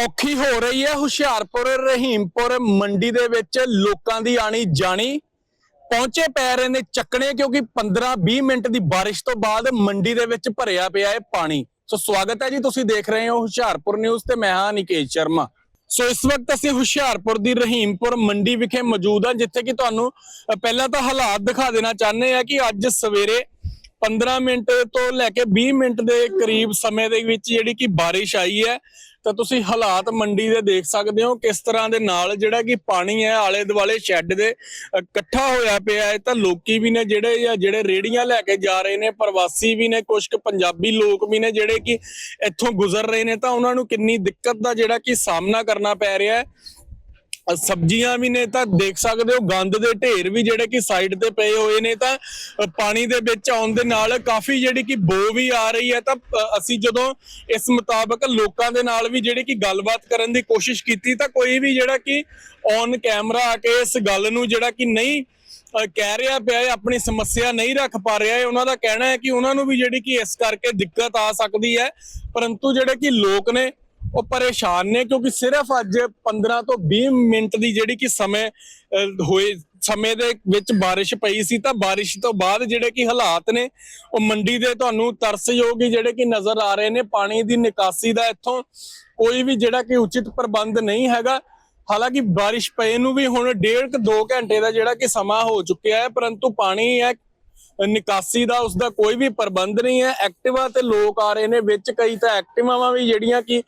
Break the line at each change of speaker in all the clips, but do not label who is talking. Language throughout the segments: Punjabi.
ਔਖੀ ਹੋ ਰਹੀ ਹੈ। ਹੁਸ਼ਿਆਰਪੁਰ, ਰਹੀਮਪੁਰ ਮੰਡੀ ਦੇ ਵਿੱਚ ਲੋਕਾਂ ਦੀ ਆਣੀ ਜਾਣੀ ਪਹੁੰਚੇ ਪੈ ਰਹੇ ਨੇ ਚੱਕਣੇ ਕਿਉਂਕਿ 15-20 ਮਿੰਟ ਦੀ ਬਾਰਿਸ਼ ਤੋਂ ਬਾਅਦ ਮੰਡੀ ਦੇ ਵਿੱਚ ਭਰਿਆ ਪਿਆ ਹੈ ਪਾਣੀ। ਸੋ ਸਵਾਗਤ ਹੈ ਜੀ, ਤੁਸੀਂ ਦੇਖ ਰਹੇ ਹੋ ਹੁਸ਼ਿਆਰਪੁਰ ਨਿਊਜ਼ ਤੇ ਮੈਂ ਹਾਂ ਨਿਕੇਸ਼ ਸ਼ਰਮਾ। ਸੋ ਇਸ ਵਕਤ ਅਸੀਂ ਹੁਸ਼ਿਆਰਪੁਰ ਦੀ ਰਹੀਮਪੁਰ ਮੰਡੀ ਵਿਖੇ ਮੌਜੂਦ ਹਾਂ, ਜਿੱਥੇ ਕਿ ਤੁਹਾਨੂੰ ਪਹਿਲਾਂ ਤਾਂ ਹਾਲਾਤ ਦਿਖਾ ਦੇਣਾ ਚਾਹੁੰਦੇ ਆ ਕਿ ਅੱਜ ਸਵੇਰੇ 15 ਮਿੰਟ ਤੋਂ ਲੈ ਕੇ 20 ਮਿੰਟ ਦੇ ਕਰੀਬ ਸਮੇਂ ਦੇ ਵਿੱਚ ਜਿਹੜੀ ਕਿ ਬਾਰਿਸ਼ ਆਈ ਹੈ, ਤਾਂ ਤੁਸੀਂ ਹਾਲਾਤ ਮੰਡੀ ਦੇ ਦੇਖ ਸਕਦੇ ਹੋ ਕਿਸ ਤਰ੍ਹਾਂ ਦੇ ਨਾਲ ਜਿਹੜਾ ਕਿ ਪਾਣੀ ਹੈ ਆਲੇ ਦੁਆਲੇ ਸ਼ੈੱਡ ਦੇ ਇਕੱਠਾ ਹੋਇਆ ਪਿਆ ਹੈ। ਤਾਂ ਲੋਕੀ ਵੀ ਨੇ ਜਿਹੜੇ ਜਾਂ ਜਿਹੜੇ ਰੇੜੀਆਂ ਲੈ ਕੇ ਜਾ ਰਹੇ ਨੇ, ਪ੍ਰਵਾਸੀ ਵੀ ਨੇ ਕੁਝ ਕੁ ਪੰਜਾਬੀ ਲੋਕ ਵੀ ਨੇ ਜਿਹੜੇ ਕਿ ਇੱਥੋਂ ਗੁਜ਼ਰ ਰਹੇ ਨੇ, ਤਾਂ ਉਹਨਾਂ ਨੂੰ ਕਿੰਨੀ ਦਿੱਕਤ ਦਾ ਜਿਹੜਾ ਕਿ ਸਾਹਮਣਾ ਕਰਨਾ ਪੈ ਰਿਹਾ ਹੈ। ਸਬਜ਼ੀਆਂ ਵੀ ਨੇ ਤਾਂ ਦੇਖ ਸਕਦੇ ਹੋ, ਗੰਦ ਦੇ ਢੇਰ ਵੀ ਜਿਹੜੇ ਕਿ ਸਾਈਡ ਤੇ ਪਏ ਹੋਏ ਨੇ ਤਾਂ ਪਾਣੀ ਦੇ ਵਿੱਚ ਆਉਣ ਦੇ ਨਾਲ ਕਾਫੀ ਜਿਹੜੀ ਕਿ ਬੋ ਵੀ ਆ ਰਹੀ ਹੈ ਤਾਂ ਅਸੀਂ ਜਦੋਂ ਇਸ ਮੁਤਾਬਕ ਲੋਕਾਂ ਦੇ ਨਾਲ ਵੀ ਜਿਹੜੀ ਕਿ ਗੱਲਬਾਤ ਕਰਨ ਦੀ ਕੋਸ਼ਿਸ਼ ਕੀਤੀ ਤਾਂ ਕੋਈ ਵੀ ਜਿਹੜਾ ਕਿ ਔਨ ਕੈਮਰਾ ਆ ਕੇ ਇਸ ਗੱਲ ਨੂੰ ਜਿਹੜਾ ਕਿ ਨਹੀਂ ਕਹਿ ਰਿਹਾ ਪਿਆ ਹੈ, ਆਪਣੀ ਸਮੱਸਿਆ ਨਹੀਂ ਰੱਖ ਪਾ ਰਿਹਾ ਹੈ, ਉਹਨਾਂ ਦਾ ਕਹਿਣਾ ਹੈ ਕਿ ਉਹਨਾਂ ਨੂੰ ਵੀ ਜਿਹੜੀ ਕਿ ਇਸ ਕਰਕੇ ਦਿੱਕਤ ਆ ਸਕਦੀ ਹੈ। ਪਰੰਤੂ ਜਿਹੜੇ ਕਿ ਲੋਕ ਨੇ ਉਹ ਪਰੇਸ਼ਾਨ ਨੇ ਕਿਉਂਕਿ ਸਿਰਫ ਅੱਜ 15 ਤੋਂ 20 ਮਿੰਟ ਦੀ ਜਿਹੜੀ ਕਿ ਸਮੇਂ ਹੋਏ, ਸਮੇਂ ਦੇ ਵਿੱਚ ਬਾਰਿਸ਼ ਪਈ ਸੀ ਤਾਂ ਬਾਰਿਸ਼ ਤੋਂ ਬਾਅਦ ਜਿਹੜੇ ਕਿ ਹਾਲਾਤ ਨੇ, ਉਹ ਮੰਡੀ ਦੇ ਤੁਹਾਨੂੰ ਤਰਸਯੋਗ ਹੀ ਜਿਹੜੇ ਕਿ ਨਜ਼ਰ ਆ ਰਹੇ ਨੇ, ਪਾਣੀ ਦੀ ਨਿਕਾਸੀ ਦਾ ਇੱਥੋਂ ਕੋਈ ਵੀ ਜਿਹੜਾ ਕਿ ਉਚਿਤ ਪ੍ਰਬੰਧ ਨਹੀਂ ਹੈਗਾ। ਹਾਲਾਂਕਿ ਬਾਰਿਸ਼ ਪਏ ਨੂੰ ਵੀ ਹੁਣ ਡੇਢ ਕੁ 2 ਘੰਟੇ ਦਾ ਜਿਹੜਾ ਕਿ ਸਮਾਂ ਹੋ ਚੁੱਕਿਆ ਹੈ, ਪਰੰਤੂ ਪਾਣੀ ਹੈ, ਨਿਕਾਸੀ ਦਾ ਉਸ ਦਾ ਕੋਈ ਵੀ ਪ੍ਰਬੰਧ ਨਹੀਂ ਹੈ। ਐਕਟਿਵਾ ਤੇ ਲੋਕ ਆ ਰਹੇ ਨੇ, ਵਿੱਚ ਕਈ ਤਾਂ ਐਕਟਿਵਾਵਾਂ ਵੀ ਜਿਹੜੀਆਂ ਕਿ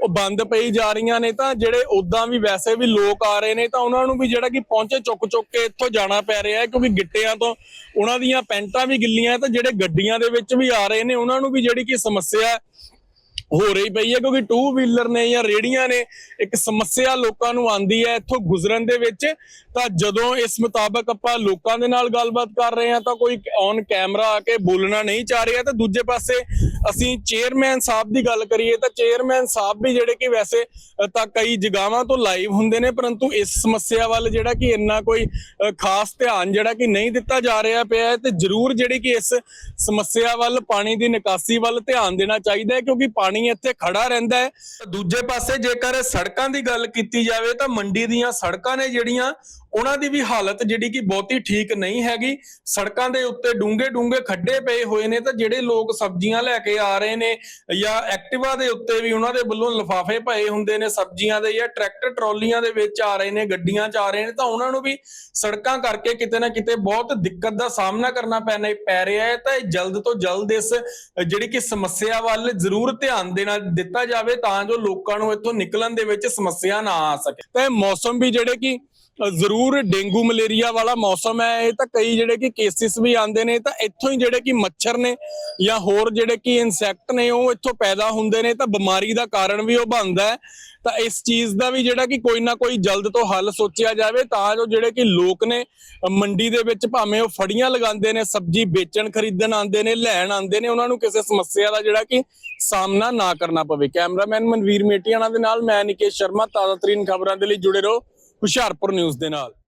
ਉਹ ਬੰਦ ਪਈ ਜਾ ਰਹੀਆਂ ਨੇ ਤਾਂ ਜਿਹੜੇ ਉਦਾਂ ਵੀ ਵੈਸੇ ਵੀ ਲੋਕ ਆ ਰਹੇ ਨੇ ਤਾਂ ਉਹਨਾਂ ਨੂੰ ਵੀ ਜਿਹੜਾ ਕਿ ਪਹੁੰਚੇ ਚੁੱਕ ਚੁੱਕ ਕੇ ਇੱਥੋਂ ਜਾਣਾ ਪੈ ਰਿਹਾ ਹੈ, ਕਿਉਂਕਿ ਗਿੱਟਿਆਂ ਤੋਂ ਉਹਨਾਂ ਦੀਆਂ ਪੈਂਟਾਂ ਵੀ ਗਿੱਲੀਆਂ ਤਾਂ ਜਿਹੜੇ ਗੱਡੀਆਂ ਦੇ ਵਿੱਚ ਵੀ ਆ ਰਹੇ ਨੇ ਉਹਨਾਂ ਨੂੰ ਵੀ ਜਿਹੜੀ ਕਿ ਸਮੱਸਿਆ ਹੋ ਰਹੀ ਪਈ ਹੈ ਕਿਉਂਕਿ ਟੂ ਵੀਲਰ ਨੇ ਜਾਂ ਰੇੜੀਆਂ ਨੇ, ਇੱਕ ਸਮੱਸਿਆ ਲੋਕਾਂ ਨੂੰ ਆਂਦੀ ਹੈ ਇੱਥੋਂ ਗੁਜ਼ਰਨ ਦੇ ਵਿੱਚ। ਤਾਂ ਜਦੋਂ ਇਸ ਮੁਤਾਬਕ ਆਪਾਂ ਲੋਕਾਂ ਦੇ ਨਾਲ ਗੱਲਬਾਤ ਕਰ ਰਹੇ ਹਾਂ ਤਾਂ ਕੋਈ ਔਨ ਕੈਮਰਾ ਆ ਕੇ ਬੋਲਣਾ ਨਹੀਂ ਚਾਹ ਰਿਹਾ। ਤਾਂ ਦੂਜੇ ਪਾਸੇ ਅਸੀਂ ਚੇਅਰਮੈਨ ਸਾਹਿਬ ਦੀ ਗੱਲ ਕਰੀਏ ਤਾਂ ਚੇਅਰਮੈਨ ਸਾਹਿਬ ਵੀ ਜਿਹੜੇ ਕਿ ਵੈਸੇ ਤਾਂ ਕਈ ਜਗਾਵਾਂ ਤੋਂ ਲਾਈਵ ਹੁੰਦੇ ਨੇ, ਪਰੰਤੂ ਇਸ ਸਮੱਸਿਆ ਵੱਲ ਜਿਹੜਾ ਕਿ ਇੰਨਾ ਕੋਈ ਖਾਸ ਧਿਆਨ ਜਿਹੜਾ ਕਿ ਨਹੀਂ ਦਿੱਤਾ ਜਾ ਰਿਹਾ ਪਿਆ ਤੇ ਜ਼ਰੂਰ ਜਿਹੜੀ ਕਿ ਇਸ ਸਮੱਸਿਆ ਵੱਲ, ਪਾਣੀ ਦੀ ਨਿਕਾਸੀ ਵੱਲ ਧਿਆਨ ਦੇਣਾ ਚਾਹੀਦਾ ਹੈ ਕਿਉਂਕਿ ਪਾਣੀ ਇੱਥੇ ਖੜਾ ਰਹਿੰਦਾ ਹੈ। ਦੂਜੇ ਪਾਸੇ ਜੇਕਰ ਸੜਕਾਂ ਦੀ ਗੱਲ ਕੀਤੀ ਜਾਵੇ ਤਾਂ ਮੰਡੀ ਦੀਆਂ ਸੜਕਾਂ ਨੇ ਜਿਹੜੀਆਂ ਉਹਨਾਂ ਦੀ ਵੀ ਹਾਲਤ ਜਿਹੜੀ ਕਿ ਬਹੁਤੀ ਠੀਕ ਨਹੀਂ ਹੈਗੀ। ਸੜਕਾਂ ਦੇ ਉੱਤੇ ਡੂੰਘੇ ਡੂੰਘੇ ਖੱਡੇ ਪਏ ਹੋਏ ਨੇ ਤਾਂ ਜਿਹੜੇ ਲੋਕ ਸਬਜ਼ੀਆਂ ਲੈ ਕੇ ਆ ਰਹੇ ਨੇ ਜਾਂ ਐਕਟਿਵਾ ਦੇ ਉੱਤੇ ਵੀ ਉਹਨਾਂ ਦੇ ਵੱਲੋਂ ਲਿਫਾਫੇ ਪਏ ਹੁੰਦੇ ਨੇ ਸਬਜ਼ੀਆਂ ਦੇ ਜਾਂ ਟਰੈਕਟਰ ਟਰਾਲੀਆਂ ਦੇ ਵਿੱਚ ਆ ਰਹੇ ਨੇ, ਗੱਡੀਆਂ 'ਚ ਆ ਰਹੇ ਨੇ ਤਾਂ ਉਹਨਾਂ ਨੂੰ ਵੀ ਸੜਕਾਂ ਕਰਕੇ ਕਿਤੇ ਨਾ ਕਿਤੇ ਬਹੁਤ ਦਿੱਕਤ ਦਾ ਸਾਹਮਣਾ ਕਰਨਾ ਪੈਣਾ ਪੈ ਰਿਹਾ ਹੈ। ਤਾਂ ਇਹ ਜਲਦ ਤੋਂ ਜਲਦ ਇਸ ਜਿਹੜੀ ਕਿ ਸਮੱਸਿਆ ਵੱਲ ਜ਼ਰੂਰ ਧਿਆਨ ਦੇਣਾ ਦਿੱਤਾ ਜਾਵੇ ਤਾਂ ਜੋ ਲੋਕਾਂ ਨੂੰ ਇੱਥੋਂ ਨਿਕਲਣ ਦੇ ਵਿੱਚ ਸਮੱਸਿਆ ਨਾ ਆ ਸਕੇ। ਤਾਂ ਇਹ ਮੌਸਮ ਵੀ ਜਿਹੜੇ ਕਿ ਜ਼ਰੂਰ ਡੇਂਗੂ ਮਲੇਰੀਆ ਵਾਲਾ ਮੌਸਮ ਹੈ। ਇਹ ਤਾਂ ਕਈ ਜਿਹੜੇ ਕਿ ਕੇਸਿਸ ਵੀ ਆਉਂਦੇ ਨੇ ਤਾਂ ਇੱਥੋਂ ਹੀ ਜਿਹੜੇ ਕਿ ਮੱਛਰ ਨੇ ਜਾਂ ਹੋਰ ਜਿਹੜੇ ਕਿ ਇਨਸੈਕਟ ਨੇ, ਉਹ ਇੱਥੋਂ ਪੈਦਾ ਹੁੰਦੇ ਨੇ, ਤਾਂ ਬਿਮਾਰੀ ਦਾ ਕਾਰਨ ਵੀ ਉਹ ਬਣਦਾ ਹੈ। ਤਾਂ ਇਸ ਚੀਜ਼ ਦਾ ਵੀ ਜਿਹੜਾ ਕਿ ਕੋਈ ਨਾ ਕੋਈ ਜਲਦ ਤੋਂ ਹੱਲ ਸੋਚਿਆ ਜਾਵੇ, ਤਾਂ ਜੋ ਜਿਹੜੇ ਕਿ ਲੋਕ ਨੇ, ਮੰਡੀ ਦੇ ਵਿੱਚ ਭਾਵੇਂ ਉਹ ਫੜੀਆਂ ਲਗਾਉਂਦੇ ਨੇ, ਸਬਜ਼ੀ ਵੇਚਣ, ਖਰੀਦਣ ਆਉਂਦੇ ਨੇ, ਲੈਣ ਆਉਂਦੇ ਨੇ, ਉਹਨਾਂ ਨੂੰ ਕਿਸੇ ਸਮੱਸਿਆ ਦਾ ਜਿਹੜਾ ਕਿ ਸਾਹਮਣਾ ਨਾ ਕਰਨਾ ਪਵੇ। ਕੈਮਰਾਮੈਨ ਮਨਵੀਰ ਮੇਟੀਆਣਾ ਦੇ ਨਾਲ ਮੈਂ ਨਿਕੇਸ਼ ਸ਼ਰਮਾ, ਤਾਜ਼ਾ ਤਰੀਨ ਖਬਰਾਂ ਦੇ ਲਈ ਜੁੜੇ ਰਹੋ। ਹੁਸ਼ਿਆਰਪੁਰ ਨਿਊਜ਼ ਦੇ ਨਾਲ।